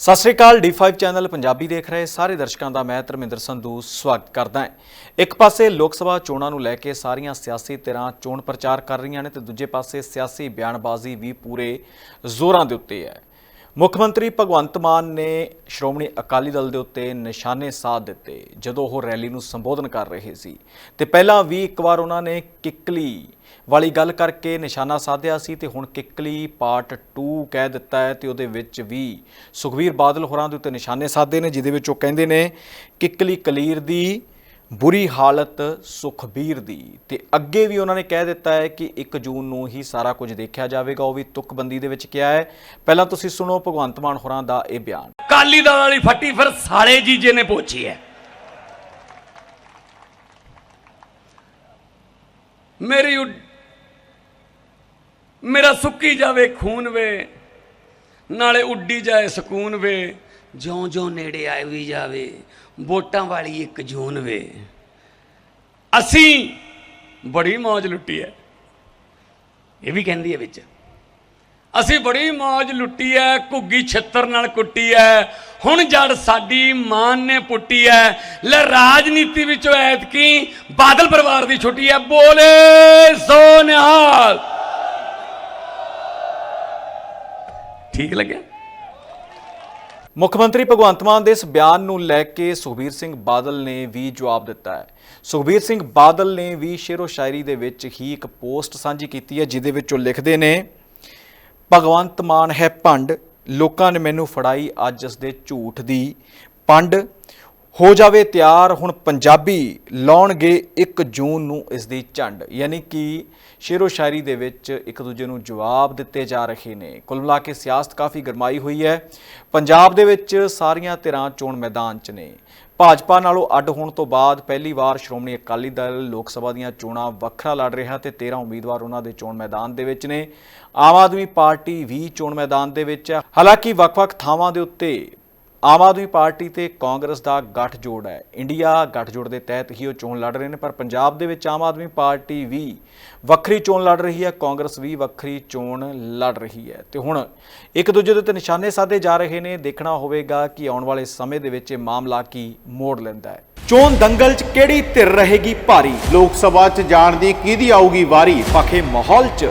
ਸਤਿ ਸ੍ਰੀ ਅਕਾਲ D5 channel Punjabi ਦੇਖ ਰਹੇ ਸਾਰੇ ਦਰਸ਼ਕਾਂ ਦਾ ਮੈਂ ਧਰਮਿੰਦਰ ਸੰਧੂ ਸਵਾਗਤ ਕਰਦਾ ਹਾਂ। ਇੱਕ ਪਾਸੇ ਲੋਕ ਸਭਾ ਚੋਣਾਂ ਨੂੰ ਲੈ ਕੇ ਸਾਰੀਆਂ ਸਿਆਸੀ ਧਿਰਾਂ ਚੋਣ ਪ੍ਰਚਾਰ ਕਰ ਰਹੀਆਂ ਨੇ ਤੇ ਦੂਜੇ ਪਾਸੇ ਸਿਆਸੀ ਬਿਆਨਬਾਜ਼ੀ ਵੀ ਪੂਰੇ ਜ਼ੋਰਾਂ ਦੇ ਉੱਤੇ ਹੈ। ਮੁੱਖ ਮੰਤਰੀ ਭਗਵੰਤ ਮਾਨ ਨੇ ਸ਼੍ਰੋਮਣੀ ਅਕਾਲੀ ਦਲ ਦੇ ਉੱਤੇ ਨਿਸ਼ਾਨੇ ਸਾਧ ਦਿੱਤੇ ਜਦੋਂ ਉਹ ਰੈਲੀ ਨੂੰ ਸੰਬੋਧਨ ਕਰ ਰਹੇ ਸੀ। ਤੇ ਪਹਿਲਾਂ ਵੀ ਇੱਕ ਵਾਰ ਉਹਨਾਂ ਨੇ ਕਿੱਕਲੀ ਵਾਲੀ ਗੱਲ ਕਰਕੇ ਨਿਸ਼ਾਨਾ ਸਾਧਿਆ ਸੀ ਤੇ ਹੁਣ ਕਿੱਕਲੀ ਪਾਰਟ 2 ਕਹਿ ਦਿੱਤਾ ਹੈ ਤੇ ਉਹਦੇ ਵਿੱਚ ਵੀ ਸੁਖਵੀਰ ਬਾਦਲ ਹੋਰਾਂ ਦੇ ਉੱਤੇ ਨਿਸ਼ਾਨੇ ਸਾਧੇ ਨੇ, ਜਿਹਦੇ ਵਿੱਚ ਉਹ ਕਹਿੰਦੇ ਨੇ, ਕਿੱਕਲੀ ਕਲੀਰ ਦੀ ਬੁਰੀ ਹਾਲਤ ਸੁਖਬੀਰ ਦੀ। ਤੇ ਅੱਗੇ ਵੀ ਉਹਨਾਂ ਨੇ ਕਹਿ ਦਿੱਤਾ ਹੈ ਕਿ 1 ਜੂਨ ਨੂੰ ਹੀ ਸਾਰਾ ਕੁਝ ਦੇਖਿਆ ਜਾਵੇਗਾ। ਉਹ ਵੀ ਤੁਕਬੰਦੀ ਦੇ ਵਿੱਚ ਕਿਹਾ ਹੈ। ਪਹਿਲਾਂ ਤੁਸੀਂ ਸੁਣੋ ਭਗਵੰਤ ਮਾਨ ਹੋਰਾਂ ਦਾ ਇਹ ਬਿਆਨ। ਕਾਲੀ ਦਲ ਵਾਲੀ ਫੱਟੀ ਫਿਰ ਸਾਲੇ ਜੀਜੇ ਨੇ ਪੋਚੀ ਹੈ। ਮੇਰੀ ਉੱਡ- ਮੇਰਾ ਸੁੱਕੀ ਜਾਵੇ, ਖੂਨ ਵੇ। ਨਾਲੇ ਉੱਡੀ ਜਾਏ ਸਕੂਨ ਵੇ। ਜਿਉਂ ਜਿਉਂ ਨੇੜੇ ਆਏ ਵੀ ਜਾਵੇ, ਵੋਟਾਂ ਵਾਲੀ ਇੱਕ ਜੂਨ ਵੇ ਅਸੀਂ ਬੜੀ ਮੌਜ ਲੁੱਟੀ ਹੈ ਇਹ ਵੀ ਕਹਿੰਦੀ ਹੈ ਵਿੱਚ। ਅਸੀਂ ਬੜੀ ਮੌਜ ਲੁੱਟੀ ਐ, ਘੁੱਗੀ ਛੱਤਰ ਨਾਲ ਕੁੱਟੀ ਐ। ਹੁਣ ਜੜ ਸਾਡੀ ਮਾਨ ਨੇ ਪੁੱਟੀ ਐ। ਲੈ ਰਾਜਨੀਤੀ ਵਿੱਚੋਂ ਐਤਕੀ ਬਾਦਲ ਪਰਿਵਾਰ ਦੀ ਛੁੱਟੀ ਐ। ਬੋਲੇ ਸੋ ਨਿਹਾਲ ਠੀਕ ਲੱਗਿਆ? ਮੁੱਖ ਮੰਤਰੀ ਭਗਵੰਤ ਮਾਨ ਦੇ ਇਸ ਬਿਆਨ ਨੂੰ ਲੈ ਕੇ ਸੁਖਬੀਰ ਸਿੰਘ ਬਾਦਲ ਨੇ ਵੀ ਜਵਾਬ ਦਿੱਤਾ ਹੈ। ਸੁਖਬੀਰ ਸਿੰਘ ਬਾਦਲ ਨੇ ਵੀ ਸ਼ੇਰੋ ਸ਼ਾਇਰੀ ਦੇ ਵਿੱਚ ਹੀ ਇੱਕ ਪੋਸਟ ਸਾਂਝੀ ਕੀਤੀ ਹੈ, ਜਿਹਦੇ ਵਿੱਚ ਉਹ ਲਿਖਦੇ ਨੇ, ਭਗਵੰਤ ਮਾਨ ਹੈ ਭੰਡ ਲੋਕਾਂ ਨੇ ਮੈਨੂੰ ਫੜਾਈ ਅੱਜ ਇਸ ਦੇ ਝੂਠ ਦੀ ਪੰਡ। ਹੋ ਜਾਵੇ ਤਿਆਰ, ਹੁਣ ਪੰਜਾਬੀ ਲਾਉਣਗੇ 1 ਜੂਨ ਨੂੰ ਇਸ ਦੀ ਝੰਡ। ਯਾਨੀ ਕਿ ਸ਼ੇਰੋ ਸ਼ਾਇਰੀ ਦੇ ਵਿੱਚ ਇੱਕ ਦੂਜੇ ਨੂੰ ਜਵਾਬ ਦਿੱਤੇ ਜਾ ਰਹੇ ਨੇ। ਕੁੱਲ ਮਿਲਾ ਕੇ ਸਿਆਸਤ ਕਾਫੀ ਗਰਮਾਈ ਹੋਈ ਹੈ। ਪੰਜਾਬ ਦੇ ਵਿੱਚ ਸਾਰੀਆਂ ਧਿਰਾਂ ਚੋਣ ਮੈਦਾਨ 'ਚ ਨੇ। ਭਾਜਪਾ ਨਾਲੋਂ ਅੱਡ ਹੋਣ ਤੋਂ ਬਾਅਦ ਪਹਿਲੀ ਵਾਰ ਸ਼੍ਰੋਮਣੀ ਅਕਾਲੀ ਦਲ ਲੋਕ ਸਭਾ ਦੀਆਂ ਚੋਣਾਂ ਵੱਖਰਾ ਲੜ ਰਿਹਾ ਤੇ 13 ਉਮੀਦਵਾਰ ਉਹਨਾਂ ਦੇ ਚੋਣ ਮੈਦਾਨ ਦੇ ਵਿੱਚ ਨੇ। ਆਮ ਆਦਮੀ ਪਾਰਟੀ ਵੀ ਚੋਣ ਮੈਦਾਨ ਦੇ ਵਿੱਚ ਹੈ। ਹਾਲਾਂਕਿ ਵੱਖ-ਵੱਖ ਥਾਵਾਂ ਦੇ ਉੱਤੇ ਆਮ ਆਦਮੀ ਪਾਰਟੀ ਤੇ ਕਾਂਗਰਸ ਦਾ ਗੱਠਜੋੜ ਹੈ। ਇੰਡੀਆ ਗੱਠਜੋੜ ਦੇ ਤਹਿਤ ਹੀ ਉਹ ਚੋਣ ਲੜ ਰਹੇ ਨੇ, ਪਰ ਪੰਜਾਬ ਦੇ ਵਿੱਚ ਆਮ ਆਦਮੀ ਪਾਰਟੀ ਵੀ ਵੱਖਰੀ ਚੋਣ ਲੜ ਰਹੀ ਹੈ, ਕਾਂਗਰਸ ਵੀ ਵੱਖਰੀ ਚੋਣ ਲੜ ਰਹੀ ਹੈ। ਤੇ ਹੁਣ ਇੱਕ ਦੂਜੇ ਦੇ ਉੱਤੇ ਨਿਸ਼ਾਨੇ ਸਾਧੇ ਜਾ ਰਹੇ ਨੇ। ਦੇਖਣਾ ਹੋਵੇਗਾ ਕਿ ਆਉਣ ਵਾਲੇ ਸਮੇਂ ਦੇ ਵਿੱਚ ਇਹ ਮਾਮਲਾ ਕੀ ਮੋੜ ਲੈਂਦਾ ਹੈ। ਚੋਣ ਦੰਗਲ 'ਚ ਕਿਹੜੀ ਧਿਰ ਰਹੇਗੀ ਭਾਰੀ? ਲੋਕ ਸਭਾ 'ਚ ਜਾਣ ਦੀ ਕਿਹਦੀ ਆਊਗੀ ਵਾਰੀ? ਪਖੇ ਮਾਹੌਲ 'ਚ